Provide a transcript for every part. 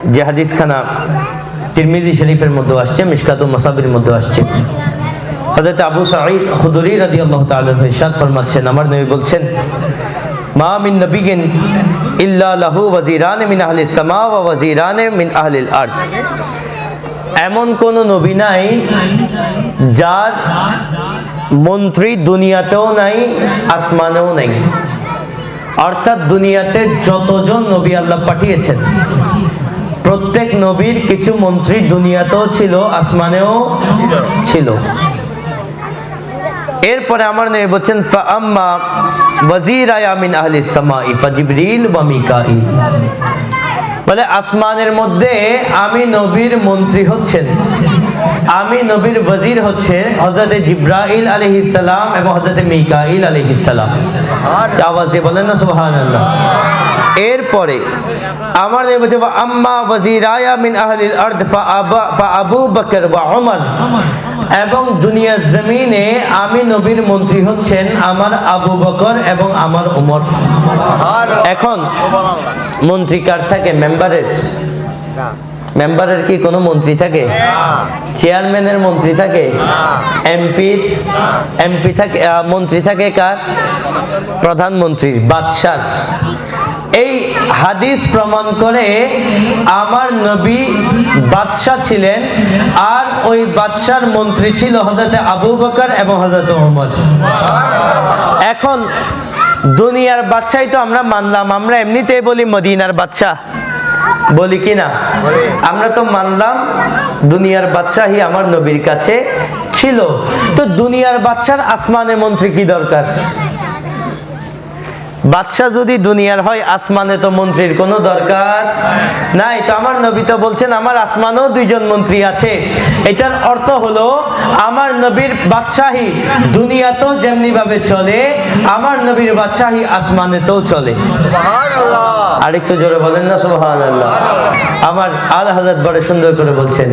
যে হাদিসখানা তিরমিজি শরীফের মধ্যে আসছে, মিশকাতুল মাসাবির মধ্যে আসছে। হযরত আবু সাঈদ খুদরি রাদিয়াল্লাহু তাআলা ইরশাদ ফরমাচ্ছেন, আমার নবী বলছেন, মা মিন নবিয়িন ইল্লা লাহু ওয়াজিরান মিন আহলিস সামা ওয়া ওয়াজিরান মিন আহলিল আরদ। এমন কোন নবী নাই যার মন্ত্রী দুনিয়াতেও নাই, আসমানেও নাই। অর্থাৎ দুনিয়াতে যতজন নবী আল্লাহ পাঠিয়েছেন প্রত্যেক নবীর কিছু মন্ত্রী দুনিয়াতেও ছিল, আসমানেও ছিল। এরপরে আমার নবী বলছেন, ফাআম্মা ওয়াজির আয়ামিন আহলিস সামাই, ফাজিবরিল ওয়া মিকাইল। বলে, আসমানের মধ্যে আমি নবীর মন্ত্রী হচ্ছেন। আমি নবীর ওয়াজির হচ্ছে হজরত জিব্রাইল আলাইহিস সালাম এবং হজরত মিকাইল আলাইহিস সালাম। আওয়াজে বলেন না, সুবহানাল্লাহ। এরপরে আমার বলছে "ওয়া আম্মা ওয়াজিরায়া মিন আহলিল আরদ ফাআবা ফাআবু বকর ওয়া উমর। এবং দুনিয়ার জমিনে আমি নবীর মন্ত্রী হচ্ছেন আমার আবু বকর এবং আমার উমর। এখন মন্ত্রী কার থাকে? মেম্বারের। মেম্বারের কি কোনো মন্ত্রী থাকে? চেয়ারম্যানের মন্ত্রী থাকে? এমপির? এমপি থাকে মন্ত্রী থাকে কার? প্রধানমন্ত্রীর বাদশার। এই হাদিস প্রমাণ করে আমার নবী বাদশাহ ছিলেন আর ওই বাদশার মন্ত্রী ছিল হজরত আবু বকর এবং হজরত ওমর। এখন দুনিয়ার বাদশাই তো আমরা মানলাম আমরা এমনিতেই বলি মদিনার বাদশাহ। বলি কি না? আমরা তো মানলাম দুনিয়ার বাদশাহী আমার নবীর কাছে ছিল। তো দুনিয়ার বাদশার আসমানে মন্ত্রী কি দরকার? বাদশাহ যদি দুনিয়ার হয় আসমানে তো মন্ত্রীর কোনো দরকার নাই। তো আমার নবী তো বলছেন আমার আসমানেও দুইজন মন্ত্রী আছে। এটার অর্থ হলো আমার নবীর বাদশাহী দুনিয়াতেও যেমনি ভাবে চলে আমার নবীর বাদশাহী আসমানেতেও চলে। আরেকটু জোরে বলেন না সুবহান আল্লাহ আমার আল হাজার বড় সুন্দর করে বলছেন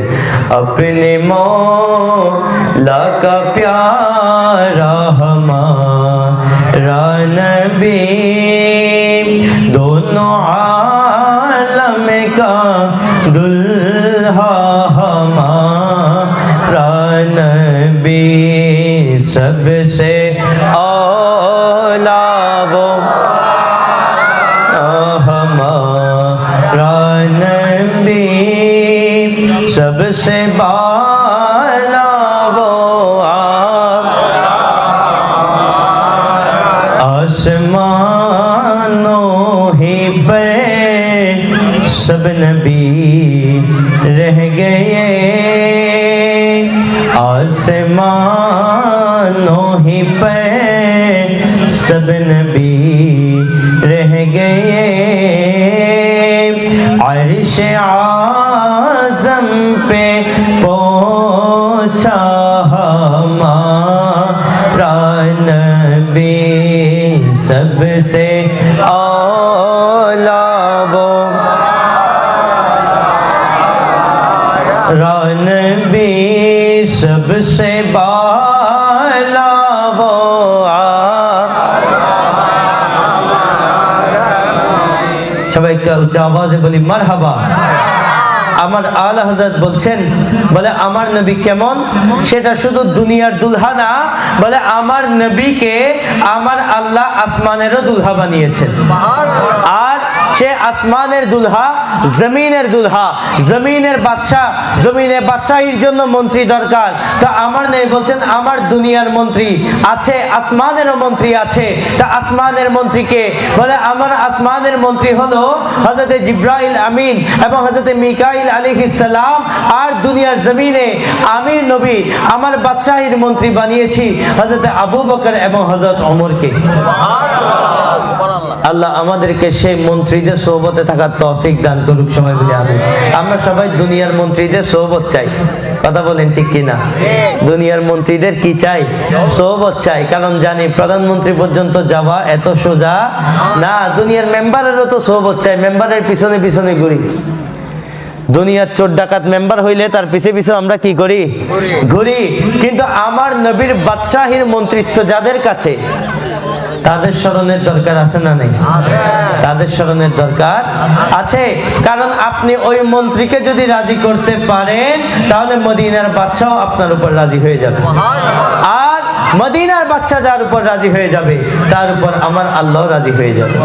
আপনি মৌলা কা প্যারা نبی دونوں عالم کا دلہا ہمارا نبی۔ سب سے اولا سب سے با سب نبی رہ گئے۔ آسمانوں ہی پر سب نبی رہ گئے۔ عرش عظم پہ پہنچا ہمارا نبی۔ سب سے آ सबसे बाला वो সবাই একটা উচ্চ আওয়াজে বলি মার হাবা আমার আলা হজরত বলছেন বলে আমার নবী কেমন সেটা শুধু দুনিয়ার দুলহা না বলে আমার নবীকে আমার আল্লাহ আসমানেরও দুলহা বানিয়েছেন আর সে আসমানের দুলহা, জমিনের দুলহা। জমিনের বাদশাহ জমিনের বাদশাহীর জন্য মন্ত্রী দরকার। তা আমার নেই, বলছেন, আমার দুনিয়ার মন্ত্রী আছে, আসমানেরও মন্ত্রী আছে। তা আসমানের মন্ত্রীকে বলে, আমার আসমানের মন্ত্রী হলো হজরত জিব্রাইল আমিন এবং হজরত মিকাইল আলিহিস সালাম আর দুনিয়ার জমিনে আমি নবী, আমার বাদশাহীর মন্ত্রী বানিয়েছি হজরত আবু বকর এবং হজরত অমরকে আল্লাহ আমাদেরকে সেই মন্ত্রীদের সোহবতে থাকার তৌফিক দান করুক সবাই বলে আমি আমরা সবাই দুনিয়ার মন্ত্রীদের সোহবত চাই। কথা বলেন ঠিক কিনা? দুনিয়ার মন্ত্রীদের কি চাই? সোহবত চাই। কারণ জানি প্রধানমন্ত্রী পর্যন্ত যাওয়া এত সোজা না দুনিয়ার মেম্বারেরও তো সোহবত চাই। মেম্বারের পিছনে পিছনে ঘুরি। দুনিয়ার চোর ডাকাত মেম্বার হইলে তার পিছে পিছে আমরা কি করি? ঘুরি। কিন্তু আমার নবীর বাদশাহীর মন্ত্রিত্ব যাদের কাছে তাদের স্মরণের দরকার আছে না নেই? তাদের স্মরণের দরকার আছে। কারণ আপনি ওই মন্ত্রীকে যদি রাজি করতে পারেন তাহলে মদিনার বাদশাহ আপনার উপর রাজি হয়ে যাবে। আর মদিনার বাদশাহ যার উপর রাজি হয়ে যাবে তার উপর আমার আল্লাহ রাজি হয়ে যাবে।